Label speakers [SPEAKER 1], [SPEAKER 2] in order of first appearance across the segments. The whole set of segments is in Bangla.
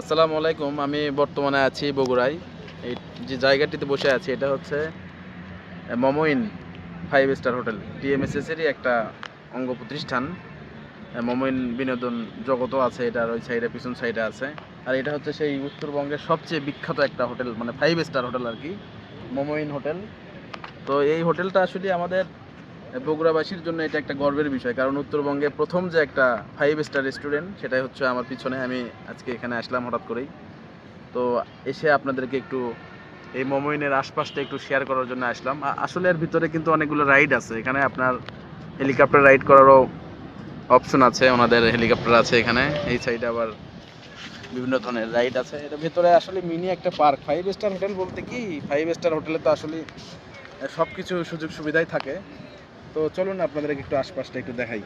[SPEAKER 1] আসসালামু আলাইকুম, আমি বর্তমানে আছি বগুড়ায়। এই যে জায়গাটিতে বসে আছি, এটা হচ্ছে Momo Inn five star hotel টিএমএসএসেরই একটা অঙ্গ প্রতিষ্ঠান। মমইন বিনোদন জগতও আছে এটার ওই সাইডে, পিছন সাইডে আছে। আর এটা হচ্ছে সেই উত্তরবঙ্গের সবচেয়ে বিখ্যাত একটা হোটেল মানে ফাইভ স্টার হোটেল আর কি, মমইন হোটেল। তো এই হোটেলটা আসলে আমাদের বগুড়াবাসীর জন্য এটা একটা গর্বের বিষয়, কারণ উত্তরবঙ্গে প্রথম যে একটা ফাইভ স্টার রেস্টুরেন্ট সেটাই হচ্ছে আমার পিছনে, আমি আজকে এখানে আসলাম হঠাৎ করেই। তো এসে আপনাদেরকে একটু এই মোমোইনের আশপাশটা একটু শেয়ার করার জন্য আসলাম। আসলে এর ভিতরে কিন্তু অনেকগুলো রাইড আছে, এখানে আপনার হেলিকপ্টার রাইড করারও অপশন আছে, ওনাদের হেলিকপ্টার আছে এখানে, এই সাইডে আবার বিভিন্ন ধরনের রাইড আছে। এটা ভিতরে আসলে মিনি একটা পার্ক ফাইভ স্টার হোটেল বলতে কি? ফাইভ স্টার হোটেলে তো আসলে সব কিছু সুযোগ সুবিধাই থাকে। তো চলুন আপনাদেরকে একটু আশপাশটা একটু দেখাই।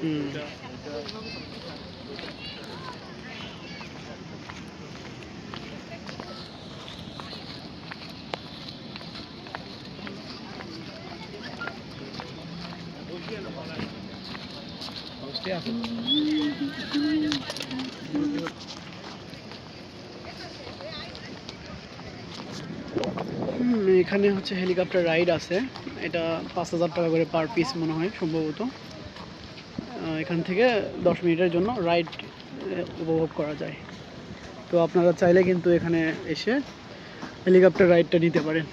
[SPEAKER 2] হুম, এখানে হচ্ছে হেলিকপ্টার রাইড আছে। এটা পাঁচ হাজার টাকা করে পার পিস মনে হয়, সম্ভবত। এখান থেকে দশ মিনিটের জন্য রাইড উপভোগ করা যায়। তো আপনারা চাইলে কিন্তু এখানে এসে হেলিকপ্টার রাইডটা নিতে পারেন।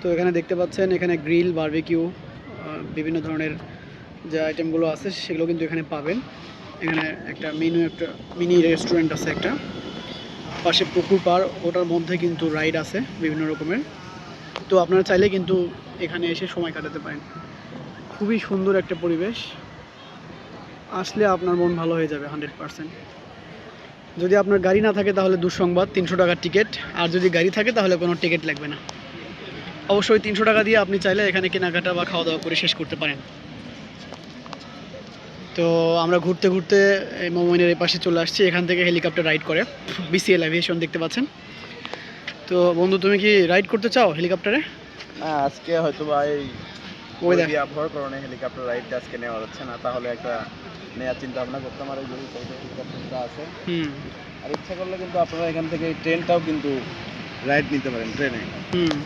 [SPEAKER 2] তো এখানে দেখতে পাচ্ছেন, এখানে গ্রিল, বারবিকিউ বিভিন্ন ধরনের যে আইটেমগুলো আছে সেগুলো কিন্তু এখানে পাবেন। এখানে একটা মেনু, একটা মিনি রেস্টুরেন্ট আছে একটা। পাশে পুকুর পার ওটার মধ্যে কিন্তু রাইড আছে বিভিন্ন রকমের। তো আপনারা চাইলে কিন্তু এখানে এসে সময় কাটাতে পারেন। খুবই সুন্দর একটা পরিবেশ। আসলে আপনার মন ভালো হয়ে যাবে হান্ড্রেড পারসেন্ট। যদি আপনার গাড়ি না থাকে তাহলে দুঃসংবাদ, তিনশো টাকার টিকিট। আর যদি গাড়ি থাকে তাহলে কোনো টিকিট লাগবে না। অবশ্যই তিনশো টাকা দিয়ে আপনি চাইলে এখানে কেনাকাটা বা খাওয়া দাওয়া করে শেষ করতে পারেন। তো আমরা ঘুরতে ঘুরতে এই মোমিনের এই পাশে চলে আসছি এখান থেকে হেলিকপ্টার রাইড করে। বিসিএল অ্যাভিয়েশন দেখতে পাচ্ছেন। তো বন্ধু তুমি কি রাইড করতে চাও হেলিকপ্টারে?
[SPEAKER 1] না আজকে হয়তো বা এই. আবহাওয়ার কারণে হেলিকপ্টার রাইডটা আজকে নেওয়া যাচ্ছে না। তাহলে একটা নেওয়ার চিন্তা ভাবনা করতাম আর ওই হেলিকপ্টারটা আছে।
[SPEAKER 2] হুম।
[SPEAKER 1] আর ইচ্ছা করলে কিন্তু আপনারা এখান থেকে ট্রেনটাও কিন্তু রাইড নিতে পারেন ট্রেনে।
[SPEAKER 2] হুম।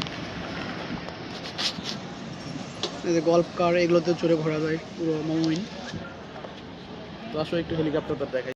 [SPEAKER 2] গল্ফ কার এগুলোতে চড়ে ঘোরা যায় পুরো মোমিন।
[SPEAKER 1] তো আসলে একটু হেলিকপ্টারটা দেখাই।